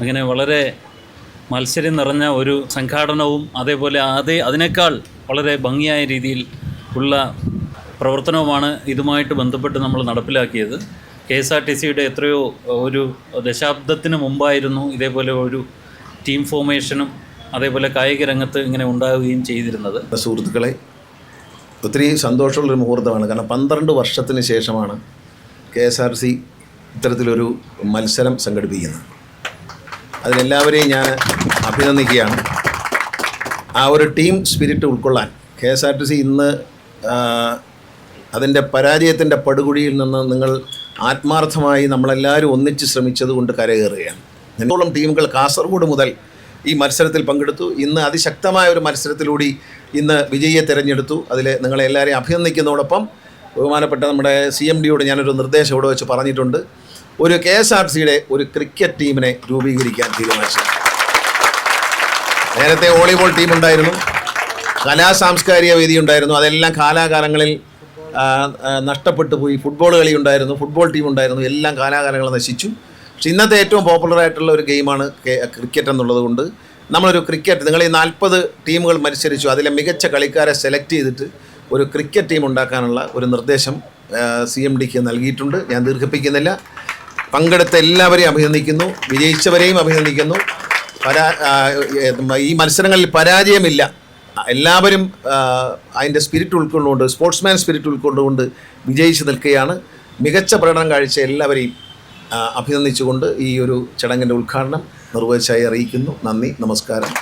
അങ്ങനെ വളരെ മത്സരം നിറഞ്ഞ ഒരു സംഘാടനവും അതേപോലെ അതേ അതിനേക്കാൾ വളരെ ഭംഗിയായ രീതിയിൽ ഉള്ള പ്രവർത്തനവുമാണ് ഇതുമായിട്ട് ബന്ധപ്പെട്ട് നമ്മൾ നടപ്പിലാക്കിയത്. കെ എസ് ആർ ടി സിയുടെ എത്രയോ ഒരു ദശാബ്ദത്തിന് മുമ്പായിരുന്നു ഇതേപോലെ ഒരു ടീം ഫോർമേഷനും അതേപോലെ കായിക രംഗത്ത് ഇങ്ങനെ ഉണ്ടാവുകയും ചെയ്തിരുന്നത്. സുഹൃത്തുക്കളെ ഒത്തിരി സന്തോഷമുള്ളൊരു മുഹൂർത്തമാണ്. കാരണം പന്ത്രണ്ട് വർഷത്തിന് ശേഷമാണ് കെ എസ് ആർ സി ഇത്തരത്തിലൊരു മത്സരം സംഘടിപ്പിക്കുന്നത്. അതിലെല്ലാവരെയും ഞാൻ അഭിനന്ദിക്കുകയാണ്. ആ ഒരു ടീം സ്പിരിറ്റ് ഉൾക്കൊള്ളാൻ K S R T C ഇന്ന് അതിന്റെ പരാജയത്തിന്റെ പടുകുഴിയിൽ നിന്ന് നിങ്ങൾ ആത്മാർത്ഥമായി നമ്മളെല്ലാവരും ഒന്നിച്ച് ശ്രമിച്ചത് കൊണ്ട് കരകയറുകയാണ്. എന്നോളം ടീമുകൾ കാസർഗോഡ് മുതൽ ഈ മത്സരത്തിൽ പങ്കെടുത്തു. ഇന്ന് അതിശക്തമായ ഒരു മത്സരത്തിലൂടെ ഇന്ന് വിജയിയെ തിരഞ്ഞെടുത്തു. അതിൽ നിങ്ങളെ എല്ലാവരെയും അഭിനന്ദിക്കുന്നതോടൊപ്പം ബഹുമാനപ്പെട്ട നമ്മുടെ സി എം ഡിയോട് ഞാനൊരു നിർദ്ദേശം ഇവിടെ വെച്ച് പറഞ്ഞിട്ടുണ്ട്. ഒരു കെ എസ് ആർ സിയുടെ ഒരു ക്രിക്കറ്റ് ടീമിനെ രൂപീകരിക്കാൻ തീരുമാനിച്ചു. നേരത്തെ വോളിബോൾ ടീം ഉണ്ടായിരുന്നു കലാ സാംസ്കാരിക വേദി ഉണ്ടായിരുന്നു അതെല്ലാം കാലാകാലങ്ങളിൽ നഷ്ടപ്പെട്ടു പോയി. ഫുട്ബോൾ കളി ഉണ്ടായിരുന്നു ഫുട്ബോൾ ടീം ഉണ്ടായിരുന്നു എല്ലാം കാലാകാലങ്ങൾ നശിച്ചു. പക്ഷെ ഇന്നത്തെ ഏറ്റവും പോപ്പുലർ ആയിട്ടുള്ള ഒരു ഗെയിമാണ് ക്രിക്കറ്റ് എന്നുള്ളത് കൊണ്ട് നമ്മളൊരു ക്രിക്കറ്റ് നിങ്ങൾ ഈ നാൽപ്പത് ടീമുകൾ മത്സരിച്ചു അതിലെ മികച്ച കളിക്കാരെ സെലക്ട് ചെയ്തിട്ട് ഒരു ക്രിക്കറ്റ് ടീം ഉണ്ടാക്കാനുള്ള ഒരു നിർദ്ദേശം സി എം ഡിക്ക് നൽകിയിട്ടുണ്ട്. ഞാൻ ദീർഘിപ്പിക്കുന്നില്ല. പങ്കെടുത്ത എല്ലാവരെയും അഭിനന്ദിക്കുന്നു വിജയിച്ചവരെയും അഭിനന്ദിക്കുന്നു. പരാ ഈ മത്സരങ്ങളിൽ പരാജയമില്ല. എല്ലാവരും അതിന്റെ സ്പിരിറ്റ് ഉൾക്കൊണ്ടുകൊണ്ട് സ്പോർട്സ്മാൻ സ്പിരിറ്റ് ഉൾക്കൊണ്ടുകൊണ്ട് വിജയിച്ചു നിൽക്കുകയാണ്. മികച്ച പ്രകടനം കാഴ്ച എല്ലാവരെയും അഭിനന്ദിച്ചുകൊണ്ട് ഈ ഒരു ചടങ്ങിന്റെ ഉദ്ഘാടനം നിർവഹിച്ചായി അറിയിക്കുന്നു. നന്ദി നമസ്കാരം.